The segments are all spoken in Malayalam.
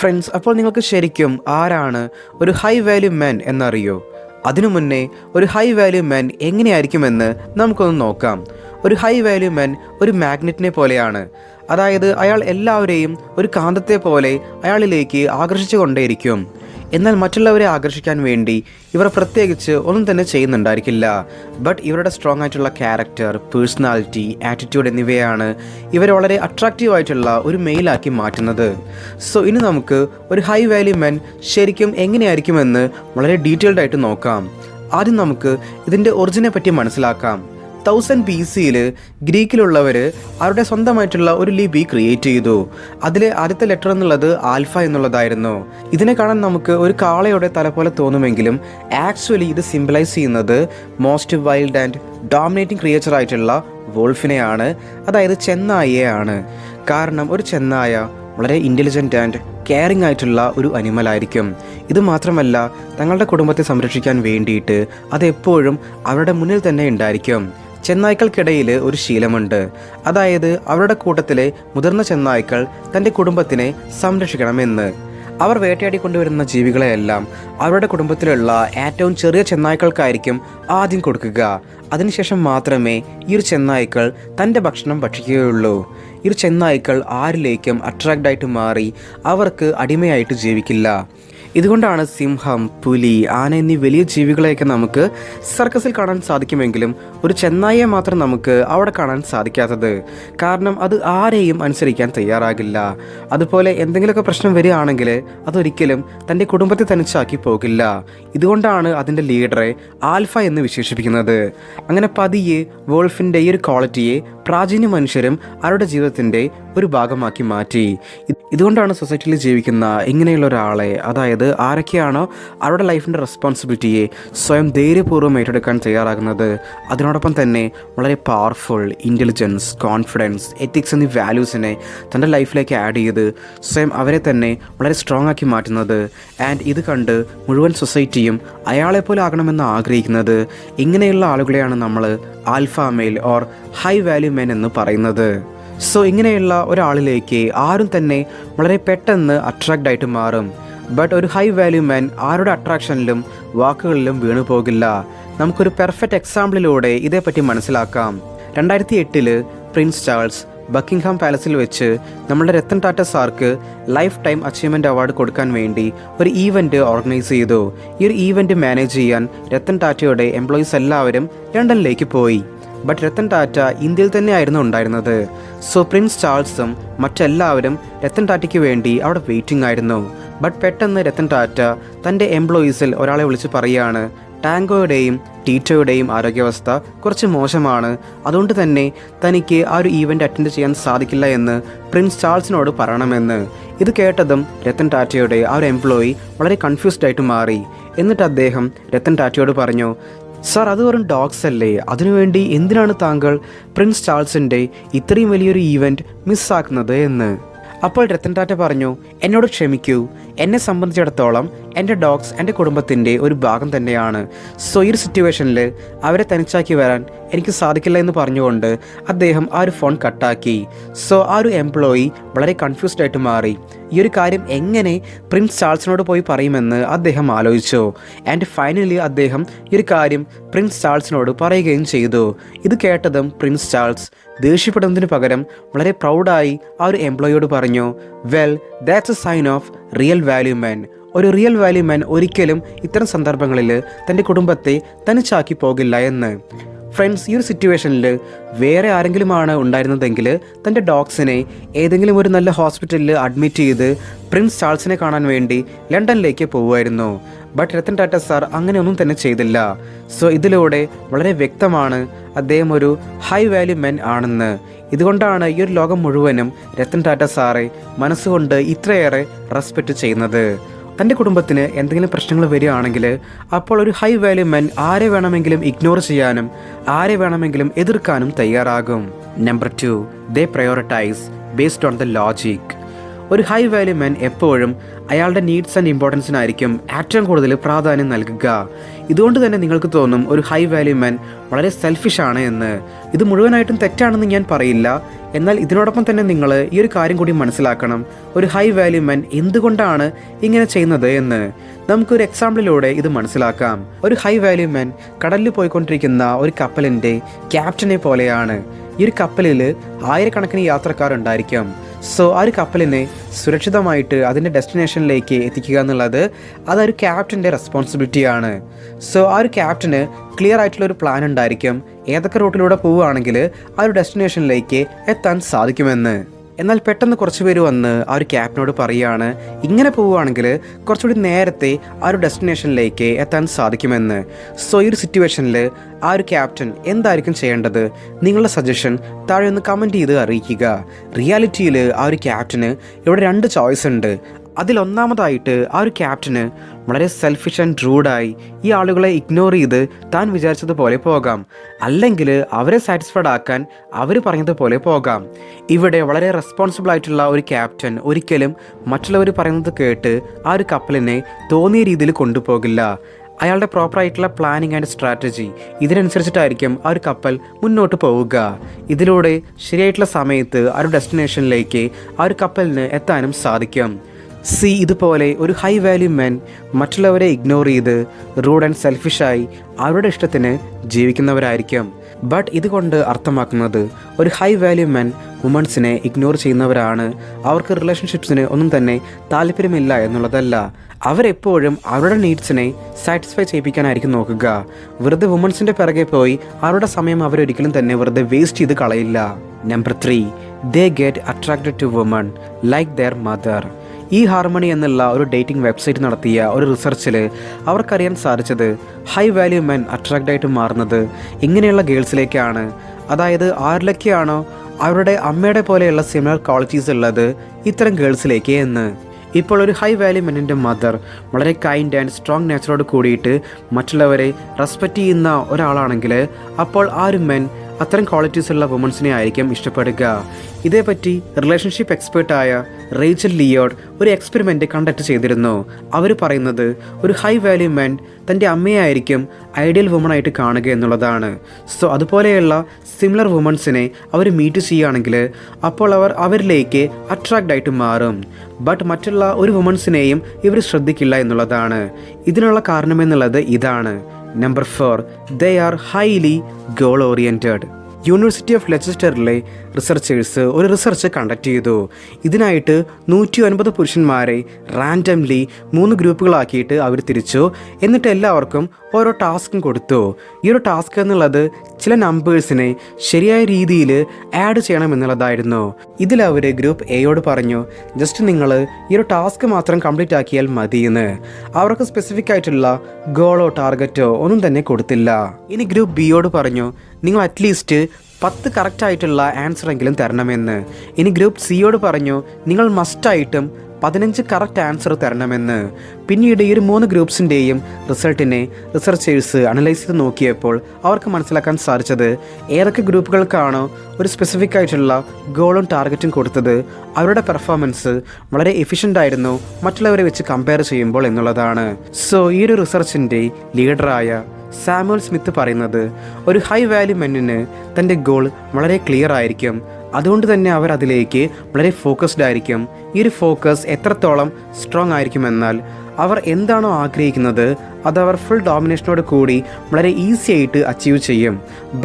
ഫ്രണ്ട്സ് അപ്പോൾ നിങ്ങൾക്ക് ശരിക്കും ആരാണ് ഒരു ഹൈ വാല്യൂ മാൻ എന്നറിയോ അതിനു മുന്നേ ഒരു ഹൈ വാല്യൂ മാൻ എങ്ങനെയായിരിക്കുമെന്ന് നമുക്കൊന്ന് നോക്കാം ഒരു ഹൈ വാല്യൂ മാൻ ഒരു മാഗ്നറ്റിനെ പോലെയാണ് അതായത് അയാൾ എല്ലാവരെയും ഒരു കാന്തത്തെ പോലെ അയാളിലേക്ക് ആകർഷിച്ചു കൊണ്ടേയിരിക്കും എന്നാൽ മറ്റുള്ളവരെ ആകർഷിക്കാൻ വേണ്ടി ഇവർ പ്രത്യേകിച്ച് ഒന്നും തന്നെ ചെയ്യുന്നുണ്ടായിരിക്കില്ല ബട്ട് ഇവരുടെ സ്ട്രോങ് ആയിട്ടുള്ള ക്യാരക്ടർ പേഴ്സണാലിറ്റി ആറ്റിറ്റ്യൂഡ് എന്നിവയാണ് ഇവരെ വളരെ അട്രാക്റ്റീവ് ആയിട്ടുള്ള ഒരു മെയിലാക്കി മാറ്റുന്നത് സോ ഇനി നമുക്ക് ഒരു ഹൈ വാല്യൂ മെൻ ശരിക്കും എങ്ങനെയായിരിക്കുമെന്ന് വളരെ ഡീറ്റെയിൽഡ് ആയിട്ട് നോക്കാം ആദ്യം നമുക്ക് ഇതിൻ്റെ ഒറിജിനെ പറ്റി മനസ്സിലാക്കാം തൗസൻഡ് ബി സിയിൽ ഗ്രീക്കിലുള്ളവർ അവരുടെ സ്വന്തമായിട്ടുള്ള ഒരു ലിപി ക്രിയേറ്റ് ചെയ്തു അതിലെ ആദ്യത്തെ ലെറ്റർ എന്നുള്ളത് ആൽഫ എന്നുള്ളതായിരുന്നു ഇതിനെ കാണാൻ നമുക്ക് ഒരു കാളയുടെ തല പോലെ തോന്നുമെങ്കിലും ആക്ച്വലി ഇത് സിംബലൈസ് ചെയ്യുന്നത് most wild and dominating creature ആയിട്ടുള്ള വോൾഫിനെയാണ് അതായത് ചെന്നായയാണ് കാരണം ഒരു ചെന്നായ വളരെ ഇൻ്റലിജൻ്റ് ആൻഡ് കെയറിംഗ് ആയിട്ടുള്ള ഒരു ആയിരിക്കും ഇത് മാത്രമല്ല തങ്ങളുടെ കുടുംബത്തെ സംരക്ഷിക്കാൻ വേണ്ടിയിട്ട് അതെപ്പോഴും അവരുടെ മുന്നിൽ തന്നെ ഉണ്ടായിരിക്കും ചെന്നായ്ക്കൾക്കിടയിൽ ഒരു ശീലമുണ്ട് അതായത് അവരുടെ കൂട്ടത്തിലെ മുതിർന്ന ചെന്നായ്ക്കൾ തൻ്റെ കുടുംബത്തിനെ സംരക്ഷിക്കണമെന്ന് അവർ വേട്ടയാടി കൊണ്ടുവരുന്ന ജീവികളെയെല്ലാം അവരുടെ കുടുംബത്തിലുള്ള ഏറ്റവും ചെറിയ ചെന്നായ്ക്കൾക്കായിരിക്കും ആദ്യം കൊടുക്കുക അതിനുശേഷം മാത്രമേ ഈ ഒരു ചെന്നായ്ക്കൾ തൻ്റെ ഭക്ഷണം ഭക്ഷിക്കുകയുള്ളൂ ഈ ഒരു ചെന്നായ്ക്കൾ ആരിലേക്കും അട്രാക്റ്റായിട്ട് മാറി അവർക്ക് അടിമയായിട്ട് ജീവിക്കില്ല ഇതുകൊണ്ടാണ് സിംഹം പുലി ആന എന്നീ വലിയ ജീവികളെയൊക്കെ നമുക്ക് സർക്കസിൽ കാണാൻ സാധിക്കുമെങ്കിലും ഒരു ചെന്നായിയെ മാത്രം നമുക്ക് അവിടെ കാണാൻ സാധിക്കാത്തത് കാരണം അത് ആരെയും അനുസരിക്കാൻ തയ്യാറാകില്ല അതുപോലെ എന്തെങ്കിലുമൊക്കെ പ്രശ്നം വരികയാണെങ്കിൽ അതൊരിക്കലും തൻ്റെ കുടുംബത്തെ തനിച്ചാക്കി പോകില്ല ഇതുകൊണ്ടാണ് അതിൻ്റെ ലീഡറെ ആൽഫ എന്ന് വിശേഷിപ്പിക്കുന്നത് അങ്ങനെ പതിയെ വോൾഫിൻ്റെ ഈ ഒരു ക്വാളിറ്റിയെ പ്രാചീന മനുഷ്യരും അവരുടെ ജീവിതത്തിൻ്റെ ഒരു ഭാഗമാക്കി മാറ്റി ഇതുകൊണ്ടാണ് സൊസൈറ്റിയിൽ ജീവിക്കുന്ന ഇങ്ങനെയുള്ള ഒരാളെ അതായത് ആരൊക്കെയാണോ അവരുടെ ലൈഫിൻ്റെ റെസ്പോൺസിബിലിറ്റിയെ സ്വയം ധൈര്യപൂർവ്വം ഏറ്റെടുക്കാൻ തയ്യാറാകുന്നത് അതിനോടൊപ്പം തന്നെ വളരെ പവർഫുൾ ഇൻ്റലിജൻസ് കോൺഫിഡൻസ് എത്തിക്സ് എന്നീ വാല്യൂസിനെ തൻ്റെ ലൈഫിലേക്ക് ആഡ് ചെയ്ത് സ്വയം അവരെ തന്നെ വളരെ സ്ട്രോങ് ആക്കി മാറ്റുന്നത് ആൻഡ് ഇത് കണ്ട് മുഴുവൻ സൊസൈറ്റിയും അയാളെപ്പോലെ ആകണമെന്ന് ആഗ്രഹിക്കുന്നത് ഇങ്ങനെയുള്ള ആളുകളെയാണ് നമ്മൾ alpha male or high value man എന്ന് പറയുന്നത് സോ ഇങ്ങനെയുള്ള ഒരാളിലേക്ക് ആരും തന്നെ വളരെ പെട്ടെന്ന് അട്രാക്റ്റ് ആയിട്ട് മാറും ബട്ട് ഒരു ഹൈ വാല്യൂ മാൻ ആരുടെ അട്രാക്ഷനിലും വാക്കുകളിലും വീണു പോകില്ല നമുക്കൊരു പെർഫെക്റ്റ് എക്സാമ്പിളിലൂടെ ഇതേപ്പറ്റി മനസ്സിലാക്കാം രണ്ടായിരത്തി എട്ടില് പ്രിൻസ് ചാൾസ് ബക്കിംഗ്ഹാം പാലസിൽ വെച്ച് നമ്മുടെ രത്തൻ ടാറ്റ സാർക്ക് ലൈഫ് ടൈം അച്ചീവ്മെൻ്റ് അവാർഡ് കൊടുക്കാൻ വേണ്ടി ഒരു ഈവൻ്റ് ഓർഗനൈസ് ചെയ്തു ഈ ഒരു ഈവൻ്റ് മാനേജ് ചെയ്യാൻ രത്തൻ ടാറ്റയുടെ എംപ്ലോയീസ് എല്ലാവരും ലണ്ടനിലേക്ക് പോയി ബട്ട് രത്തൻ ടാറ്റ ഇന്ത്യയിൽ തന്നെയായിരുന്നു ഉണ്ടായിരുന്നത് സോ പ്രിൻസ് ചാൾസും മറ്റെല്ലാവരും രത്തൻ ടാറ്റയ്ക്ക് വേണ്ടി അവിടെ വെയിറ്റിംഗ് ആയിരുന്നു ബട്ട് പെട്ടെന്ന് രത്തൻ ടാറ്റ തൻ്റെ എംപ്ലോയീസിൽ ഒരാളെ വിളിച്ച് പറയുകയാണ് ടാങ്കോയുടെയും ടീറ്റോയുടെയും ആരോഗ്യാവസ്ഥ കുറച്ച് മോശമാണ് അതുകൊണ്ട് തന്നെ തനിക്ക് ആ ഒരു ഈവൻ്റ് അറ്റൻഡ് ചെയ്യാൻ സാധിക്കില്ല എന്ന് പ്രിൻസ് ചാൾസിനോട് പറയണമെന്ന് ഇത് കേട്ടതും രത്തൻ ടാറ്റയുടെ ആ ഒരു എംപ്ലോയി വളരെ കൺഫ്യൂസ്ഡ് ആയിട്ട് മാറി എന്നിട്ട് അദ്ദേഹം രത്തൻ ടാറ്റയോട് പറഞ്ഞു സാർ അത് വെറും ഡോഗ്സ് അല്ലേ അതിനുവേണ്ടി എന്തിനാണ് താങ്കൾ പ്രിൻസ് ചാൾസിൻ്റെ ഇത്രയും വലിയൊരു ഈവൻറ്റ് മിസ്സാക്കുന്നത് എന്ന് അപ്പോൾ രത്തൻ ടാറ്റ പറഞ്ഞു എന്നോട് ക്ഷമിക്കൂ എന്നെ സംബന്ധിച്ചിടത്തോളം എൻ്റെ ഡോഗ്സ് എൻ്റെ കുടുംബത്തിൻ്റെ ഒരു ഭാഗം തന്നെയാണ് സോ ഈ ഒരു സിറ്റുവേഷനിൽ അവരെ തനിച്ചാക്കി വരാൻ എനിക്ക് സാധിക്കില്ല എന്ന് പറഞ്ഞുകൊണ്ട് അദ്ദേഹം ആ ഒരു ഫോൺ കട്ടാക്കി സോ ആ ഒരു എംപ്ലോയി വളരെ കൺഫ്യൂസ്ഡ് ആയിട്ട് മാറി ഈ ഒരു കാര്യം എങ്ങനെ പ്രിൻസ് ചാൾസിനോട് പോയി പറയുമെന്ന് അദ്ദേഹം ആലോചിച്ചു ആൻഡ് ഫൈനലി അദ്ദേഹം ഈ ഒരു കാര്യം പ്രിൻസ് ചാൾസിനോട് പറയുകയും ചെയ്തു ഇത് കേട്ടതും പ്രിൻസ് ചാൾസ് ദേഷ്യപ്പെടുന്നതിന് പകരം വളരെ പ്രൗഡായി ആ ഒരു എംപ്ലോയിയോട് പറഞ്ഞു well that's a sign of real value man ഒരു റിയൽ വാല്യൂ മാൻ ഒരിക്കലും ഇത്തരം സന്ദർഭങ്ങളിൽ തൻ്റെ കുടുംബത്തെ തനിച്ചാക്കി പോകില്ല എന്ന് ഫ്രണ്ട്സ് ഈ ഒരു സിറ്റുവേഷനിൽ വേറെ ആരെങ്കിലുമാണ് ഉണ്ടായിരുന്നതെങ്കിൽ തൻ്റെ ഡോഗ്സിനെ ഏതെങ്കിലും ഒരു നല്ല ഹോസ്പിറ്റലിൽ അഡ്മിറ്റ് ചെയ്ത് പ്രിൻസ് ചാൾസിനെ കാണാൻ വേണ്ടി ലണ്ടനിലേക്ക് പോവുമായിരുന്നു ബട്ട് രത്തൻ ടാറ്റ സാർ അങ്ങനെയൊന്നും തന്നെ ചെയ്തില്ല സോ ഇതിലൂടെ വളരെ വ്യക്തമാണ് അദ്ദേഹം ഒരു ഹൈ വാല്യൂ മെൻ ആണെന്ന് ഇതുകൊണ്ടാണ് ഈ ഒരു ലോകം മുഴുവനും രത്തൻ ടാറ്റ സാറെ മനസ്സുകൊണ്ട് ഇത്രയേറെ റെസ്പെക്റ്റ് ചെയ്യുന്നത് തൻ്റെ കുടുംബത്തിന് എന്തെങ്കിലും പ്രശ്നങ്ങൾ വരികയാണെങ്കിൽ അപ്പോൾ ഒരു ഹൈ വാല്യൂ മെൻ ആരെ വേണമെങ്കിലും ഇഗ്നോർ ചെയ്യാനും ആരെ വേണമെങ്കിലും എതിർക്കാനും തയ്യാറാകും number two they prioritise based on the logic ഒരു ഹൈ വാല്യൂ മാൻ എപ്പോഴും അയാളുടെ നീഡ്സ് ആൻഡ് ഇമ്പോർട്ടൻസിനായിരിക്കും ഏറ്റവും കൂടുതൽ പ്രാധാന്യം നൽകുക ഇതുകൊണ്ട് തന്നെ നിങ്ങൾക്ക് തോന്നും ഒരു ഹൈ വാല്യൂ മാൻ വളരെ സെൽഫിഷ് ആണ് എന്ന് ഇത് മുഴുവനായിട്ടും തെറ്റാണെന്ന് ഞാൻ പറയില്ല എന്നാൽ ഇതിനോടൊപ്പം തന്നെ നിങ്ങൾ ഈ ഒരു കാര്യം കൂടി മനസ്സിലാക്കണം ഒരു ഹൈ വാല്യൂ മാൻ എന്തുകൊണ്ടാണ് ഇങ്ങനെ ചെയ്യുന്നത് എന്ന് നമുക്കൊരു എക്സാമ്പിളിലൂടെ ഇത് മനസ്സിലാക്കാം ഒരു ഹൈ വാല്യൂ മാൻ കടലിൽ പോയിക്കൊണ്ടിരിക്കുന്ന ഒരു കപ്പലിൻ്റെ ക്യാപ്റ്റനെ പോലെയാണ് ഈ ഒരു കപ്പലിൽ ആയിരക്കണക്കിന് യാത്രക്കാർ ഉണ്ടായിരിക്കും സോ ആ ഒരു കപ്പലിനെ സുരക്ഷിതമായിട്ട് അതിൻ്റെ ഡെസ്റ്റിനേഷനിലേക്ക് എത്തിക്കുക എന്നുള്ളത് അതൊരു ക്യാപ്റ്റൻ്റെ റെസ്പോൺസിബിലിറ്റിയാണ് സോ ആ ഒരു ക്യാപ്റ്റന് ക്ലിയർ ആയിട്ടുള്ള ഒരു പ്ലാൻ ഉണ്ടായിരിക്കും ഏതൊക്കെ റൂട്ടിലൂടെ പോവുകയാണെങ്കിൽ ആ ഒരു ഡെസ്റ്റിനേഷനിലേക്ക് എത്താൻ സാധിക്കുമെന്ന് എന്നാൽ പെട്ടെന്ന് കുറച്ച് പേര് വന്ന് ആ ഒരു ക്യാപ്റ്റനോട് പറയുകയാണ് ഇങ്ങനെ പോവുകയാണെങ്കിൽ കുറച്ചുകൂടി നേരത്തെ ആ ഒരു ഡെസ്റ്റിനേഷനിലേക്ക് എത്താൻ സാധിക്കുമെന്ന് സോ ഈ ഒരു സിറ്റുവേഷനിൽ ആ ഒരു ക്യാപ്റ്റൻ എന്തായിരിക്കും ചെയ്യേണ്ടത് നിങ്ങളുടെ സജഷൻ താഴെ ഒന്ന് കമൻറ്റ് ചെയ്ത് അറിയിക്കുക റിയാലിറ്റിയിൽ ആ ഒരു ക്യാപ്റ്റന് ഇവിടെ രണ്ട് ചോയ്സ് ഉണ്ട് അതിലൊന്നാമതായിട്ട് ആ ഒരു ക്യാപ്റ്റന് വളരെ സെൽഫിഷ് ആൻഡ് റൂഡായി ഈ ആളുകളെ ഇഗ്നോർ ചെയ്ത് താൻ വിചാരിച്ചതുപോലെ പോകാം അല്ലെങ്കിൽ അവരെ സാറ്റിസ്ഫൈഡ് ആക്കാൻ അവർ പറഞ്ഞതുപോലെ പോകാം ഇവിടെ വളരെ റെസ്പോൺസിബിൾ ആയിട്ടുള്ള ഒരു ക്യാപ്റ്റൻ ഒരിക്കലും മറ്റുള്ളവർ പറയുന്നത് കേട്ട് ആ ഒരു കപ്പലിനെ തോന്നിയ രീതിയിൽ കൊണ്ടുപോകില്ല അയാളുടെ പ്രോപ്പർ ആയിട്ടുള്ള പ്ലാനിങ് ആൻഡ് സ്ട്രാറ്റജി ഇതിനനുസരിച്ചിട്ടായിരിക്കും ആ ഒരു കപ്പൽ മുന്നോട്ട് പോവുക ഇതിലൂടെ ശരിയായിട്ടുള്ള സമയത്ത് ആ ഒരു ഡെസ്റ്റിനേഷനിലേക്ക് ആ ഒരു കപ്പലിന് എത്താനും സാധിക്കും സി ഇതുപോലെ ഒരു ഹൈ വാല്യൂ മാൻ മറ്റുള്ളവരെ ഇഗ്നോർ ചെയ്ത് റൂഡ് ആൻഡ് സെൽഫിഷായി അവരുടെ ഇഷ്ടത്തിന് ജീവിക്കുന്നവരായിരിക്കും ബട്ട് ഇതുകൊണ്ട് അർത്ഥമാക്കുന്നത് ഒരു ഹൈ വാല്യൂ മാൻ വുമൺസിനെ ഇഗ്നോർ ചെയ്യുന്നവരാണ് അവർക്ക് റിലേഷൻഷിപ്സിന് ഒന്നും തന്നെ താല്പര്യമില്ല എന്നുള്ളതല്ല അവരെപ്പോഴും അവരുടെ നീഡ്സിനെ സാറ്റിസ്ഫൈ ചെയ്യിപ്പിക്കാനായിരിക്കും നോക്കുക വെറുതെ വുമൺസിൻ്റെ പിറകെ പോയി അവരുടെ സമയം അവരൊരിക്കലും തന്നെ വെറുതെ വേസ്റ്റ് ചെയ്ത് കളയില്ല number three they get attracted to woman like their mother ഈ ഹാർമണി എന്നുള്ള ഒരു ഡേറ്റിംഗ് വെബ്സൈറ്റ് നടത്തിയ ഒരു റിസർച്ചിൽ അവർക്കറിയാൻ സാധിച്ചത് ഹൈ വാല്യൂ മെൻ അട്രാക്റ്റായിട്ട് ആയിട്ട് മാറുന്നത് ഇങ്ങനെയുള്ള ഗേൾസിലേക്കാണ് അതായത് ആരിലൊക്കെയാണോ അവരുടെ അമ്മയുടെ പോലെയുള്ള സിമിലർ ക്വാളിറ്റീസ് ഉള്ളത് ഇത്തരം ഗേൾസിലേക്ക് എന്ന് ഇപ്പോൾ ഒരു ഹൈ വാല്യൂ മെനിൻ്റെ മദർ വളരെ കൈൻഡ് ആൻഡ് സ്ട്രോങ് നേച്ചറോട് കൂടിയിട്ട് മറ്റുള്ളവരെ റെസ്പെക്റ്റ് ചെയ്യുന്ന ഒരാളാണെങ്കിൽ അപ്പോൾ ആ ഒരു മെൻ അത്തരം ക്വാളിറ്റീസ് ഉള്ള വുമൻസിനെ ആയിരിക്കും ഇഷ്ടപ്പെടുക ഇതേപറ്റി റിലേഷൻഷിപ്പ് എക്സ്പേർട്ടായ റേച്ചൽ ലിയോഡ് ഒരു എക്സ്പെരിമെൻ്റ് കണ്ടക്ട് ചെയ്തിരുന്നു അവർ പറയുന്നത് ഒരു ഹൈ വാല്യൂ മെൻ തൻ്റെ അമ്മയായിരിക്കും ഐഡിയൽ വുമണായിട്ട് കാണുക എന്നുള്ളതാണ് സോ അതുപോലെയുള്ള സിമിലർ വുമൺസിനെ അവർ മീറ്റ് ചെയ്യുകയാണെങ്കിൽ അപ്പോൾ അവർ അവരിലേക്ക് അട്രാക്റ്റ് ആയിട്ട് മാറും ബട്ട് മറ്റുള്ള ഒരു വുമൺസിനെയും ഇവർ ശ്രദ്ധിക്കില്ല എന്നുള്ളതാണ് ഇതിനുള്ള കാരണമെന്നുള്ളത് ഇതാണ് Number 4. They are highly goal-oriented. University of Leicesterile researchers ഒരു റിസർച്ച് കണ്ടക്ട് ചെയ്തു ഇതിനായിട്ട് നൂറ്റി ഒൻപത് പുരുഷന്മാരെ റാൻഡംലി മൂന്ന് ഗ്രൂപ്പുകളാക്കിയിട്ട് അവർ തിരിച്ചു എന്നിട്ട് എല്ലാവർക്കും ഓരോ ടാസ്കും കൊടുത്തു ഈ ഒരു ടാസ്ക് എന്നുള്ളത് ചില നമ്പേഴ്സിനെ ശരിയായ രീതിയിൽ ആഡ് ചെയ്യണം എന്നുള്ളതായിരുന്നു ഇതിൽ അവർ ഗ്രൂപ്പ് എയോട് പറഞ്ഞു ജസ്റ്റ് നിങ്ങൾ ഈ ഒരു ടാസ്ക് മാത്രം കംപ്ലീറ്റ് ആക്കിയാൽ മതിയെന്ന് അവർക്ക് സ്പെസിഫിക് ആയിട്ടുള്ള ഗോളോ ടാർഗറ്റോ ഒന്നും തന്നെ കൊടുത്തില്ല ഇനി ഗ്രൂപ്പ് ബിയോട് പറഞ്ഞു നിങ്ങൾ അറ്റ്ലീസ്റ്റ് പത്ത് കറക്റ്റായിട്ടുള്ള എങ്കിലും തരണമെന്ന് ഇനി ഗ്രൂപ്പ് സിയോട് പറഞ്ഞു നിങ്ങൾ മസ്റ്റായിട്ടും പതിനഞ്ച് കറക്റ്റ് ആൻസർ തരണമെന്ന് പിന്നീട് ഈ ഒരു മൂന്ന് ഗ്രൂപ്പ്സിൻ്റെയും റിസൾട്ടിനെ റിസർച്ചേഴ്സ് അനലൈസ് ചെയ്ത് നോക്കിയപ്പോൾ അവർക്ക് മനസ്സിലാക്കാൻ സാധിച്ചത് ഏതൊക്കെ ഗ്രൂപ്പുകൾക്കാണോ ഒരു സ്പെസിഫിക് ആയിട്ടുള്ള ഗോളും ടാർഗറ്റും കൊടുത്തത് അവരുടെ പെർഫോമൻസ് വളരെ എഫിഷ്യൻ്റ് ആയിരുന്നു മറ്റുള്ളവരെ വെച്ച് കമ്പയർ ചെയ്യുമ്പോൾ എന്നുള്ളതാണ് സോ ഈ ഒരു റിസർച്ചിൻ്റെ ലീഡറായ സാമുവൽ സ്മിത്ത് പറയുന്നത് ഒരു ഹൈ വാല്യൂ മെന്നിന് തൻ്റെ ഗോൾ വളരെ ക്ലിയർ ആയിരിക്കും അതുകൊണ്ട് തന്നെ അവർ അതിലേക്ക് വളരെ ഫോക്കസ്ഡ് ആയിരിക്കും ഈ ഒരു ഫോക്കസ് എത്രത്തോളം സ്ട്രോങ് ആയിരിക്കുമെന്നാൽ അവർ എന്താണോ ആഗ്രഹിക്കുന്നത് അത് അവർ ഫുൾ ഡോമിനേഷനോട് കൂടി വളരെ ഈസി ആയിട്ട് അച്ചീവ് ചെയ്യും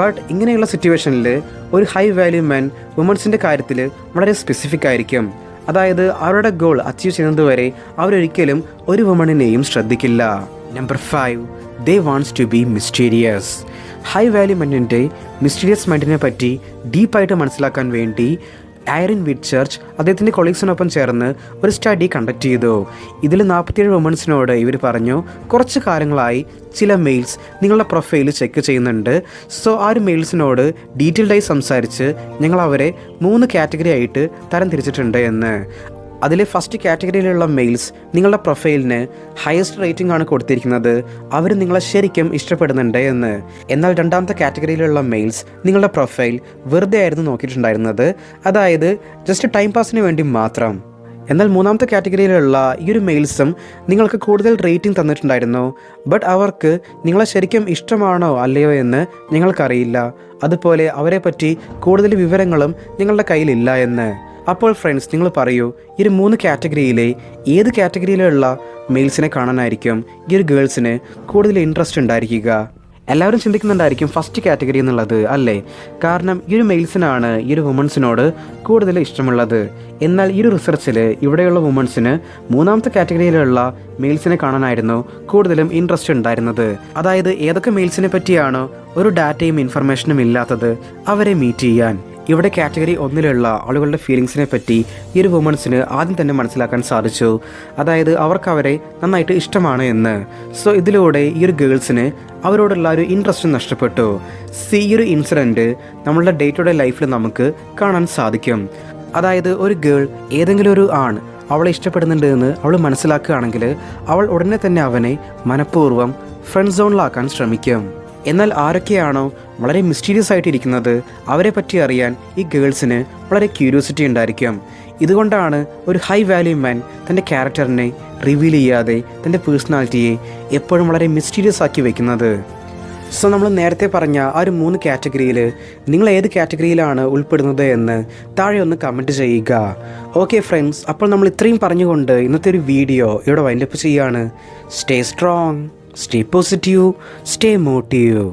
ബട്ട് ഇങ്ങനെയുള്ള സിറ്റുവേഷനിൽ ഒരു ഹൈ വാല്യൂ മെൻ വുമൻസിൻ്റെ കാര്യത്തിൽ വളരെ സ്പെസിഫിക് ആയിരിക്കും അതായത് അവരുടെ ഗോൾ അച്ചീവ് ചെയ്യുന്നതുവരെ അവരൊരിക്കലും ഒരു വുമണിനെയും ശ്രദ്ധിക്കില്ല number five they wants to be mysterious high value മൈൻഡിൻ്റെ mysterious മൈൻഡിനെ പറ്റി ഡീപ്പായിട്ട് മനസ്സിലാക്കാൻ വേണ്ടി ഐറിൻ വിഡ് ചർച്ച് അദ്ദേഹത്തിൻ്റെ കൊളീഗ്സിനൊപ്പം ചേർന്ന് ഒരു സ്റ്റഡി കണ്ടക്ട് ചെയ്തു ഇതിൽ നാൽപ്പത്തിയേഴ് വുമൻസിനോട് ഇവർ പറഞ്ഞു കുറച്ച് കാലങ്ങളായി ചില മെയിൽസ് നിങ്ങളുടെ പ്രൊഫൈൽ ചെക്ക് ചെയ്യുന്നുണ്ട് സോ ആ ഒരു മെയിൽസിനോട് ഡീറ്റെയിൽഡായി സംസാരിച്ച് ഞങ്ങൾ അവരെ മൂന്ന് കാറ്റഗറി ആയിട്ട് തരം തിരിച്ചിട്ടുണ്ട് എന്ന് അതിലെ ഫസ്റ്റ് കാറ്റഗറിയിലുള്ള മെയിൽസ് നിങ്ങളുടെ പ്രൊഫൈലിന് ഹയസ്റ്റ് റേറ്റിംഗ് ആണ് കൊടുത്തിരിക്കുന്നത് അവർ നിങ്ങളെ ശരിക്കും ഇഷ്ടപ്പെടുന്നുണ്ട് എന്ന് എന്നാൽ രണ്ടാമത്തെ കാറ്റഗറിയിലുള്ള മെയിൽസ് നിങ്ങളുടെ പ്രൊഫൈൽ വെറുതെ ആയിരുന്നു നോക്കിയിട്ടുണ്ടായിരുന്നത് അതായത് ജസ്റ്റ് ടൈം പാസിന് വേണ്ടി മാത്രം എന്നാൽ മൂന്നാമത്തെ കാറ്റഗറിയിലുള്ള ഈ ഒരു മെയിൽസും നിങ്ങൾക്ക് കൂടുതൽ റേറ്റിംഗ് തന്നിട്ടുണ്ടായിരുന്നു ബട്ട് അവർക്ക് നിങ്ങളെ ശരിക്കും ഇഷ്ടമാണോ അല്ലയോ എന്ന് ഞങ്ങൾക്കറിയില്ല അതുപോലെ അവരെപ്പറ്റി കൂടുതൽ വിവരങ്ങളും നിങ്ങളുടെ കയ്യിലില്ല എന്ന് അപ്പോൾ ഫ്രണ്ട്സ് നിങ്ങൾ പറയൂ ഈ ഒരു മൂന്ന് കാറ്റഗറിയിലെ ഏത് കാറ്റഗറിയിലുള്ള മെയിൽസിനെ കാണാനായിരിക്കും ഈ ഒരു ഗേൾസിന് കൂടുതൽ ഇൻട്രസ്റ്റ് ഉണ്ടായിരിക്കുക എല്ലാവരും ചിന്തിക്കുന്നുണ്ടായിരിക്കും ഫസ്റ്റ് കാറ്റഗറി എന്നുള്ളത് അല്ലേ കാരണം ഈ ഒരു മെയിൽസിനാണ് ഈ ഒരു വുമൺസിനോട് കൂടുതൽ ഇഷ്ടമുള്ളത് എന്നാൽ ഈ ഒരു റിസർച്ചിൽ ഇവിടെയുള്ള വുമൺസിന് മൂന്നാമത്തെ കാറ്റഗറിയിലുള്ള മെയിൽസിനെ കാണാനായിരുന്നു കൂടുതലും ഇൻട്രസ്റ്റ് ഉണ്ടായിരുന്നത് അതായത് ഏതൊക്കെ മെയിൽസിനെ പറ്റിയാണോ ഒരു ഡാറ്റയും ഇൻഫർമേഷനും ഇല്ലാത്തത് അവരെ മീറ്റ് ചെയ്യാൻ ഇവിടെ കാറ്റഗറി ഒന്നിലുള്ള ആളുകളുടെ ഫീലിങ്സിനെ പറ്റി ഈ ഒരു വുമൻസിന് ആദ്യം തന്നെ മനസ്സിലാക്കാൻ സാധിച്ചു അതായത് അവർക്ക് അവരെ നന്നായിട്ട് ഇഷ്ടമാണ് എന്ന് സോ ഇതിലൂടെ ഈ ഒരു ഗേൾസിന് അവരോടുള്ള ഒരു ഇൻട്രസ്റ്റ് നഷ്ടപ്പെട്ടു സി ഈ ഒരു ഇൻസിഡൻറ്റ് നമ്മളുടെ ഡേ ടു ഡേ ലൈഫിൽ നമുക്ക് കാണാൻ സാധിക്കും അതായത് ഒരു ഗേൾ ഏതെങ്കിലും ഒരു ആൺ അവളെ ഇഷ്ടപ്പെടുന്നുണ്ട് എന്ന് അവൾ മനസ്സിലാക്കുകയാണെങ്കിൽ അവൾ ഉടനെ തന്നെ അവനെ മനഃപൂർവ്വം ഫ്രണ്ട് സോണിലാക്കാൻ ശ്രമിക്കും എന്നാൽ ആരൊക്കെയാണോ വളരെ മിസ്റ്റീരിയസ് ആയിട്ടിരിക്കുന്നത് അവരെ പറ്റി അറിയാൻ ഈ ഗേൾസിന് വളരെ ക്യൂരിയോസിറ്റി ഉണ്ടായിരിക്കും ഇതുകൊണ്ടാണ് ഒരു ഹൈ വാല്യൂ മാൻ തൻ്റെ ക്യാരക്ടറിനെ റിവീൽ ചെയ്യാതെ തൻ്റെ പേഴ്സണാലിറ്റിയെ എപ്പോഴും വളരെ മിസ്റ്റീരിയസ് ആക്കി വയ്ക്കുന്നത് സോ നമ്മൾ നേരത്തെ പറഞ്ഞ ആ ഒരു മൂന്ന് കാറ്റഗറിയിൽ നിങ്ങൾ ഏത് കാറ്റഗറിയിലാണ് ഉൾപ്പെടുന്നത് എന്ന് താഴെ ഒന്ന് കമൻറ്റ് ചെയ്യുക ഓക്കെ ഫ്രണ്ട്സ് അപ്പോൾ നമ്മൾ ഇത്രയും പറഞ്ഞുകൊണ്ട് ഇന്നത്തെ ഒരു വീഡിയോ ഇവിടെ വൈൻഡപ്പ് ചെയ്യുകയാണ് stay strong Stay positive, stay motive.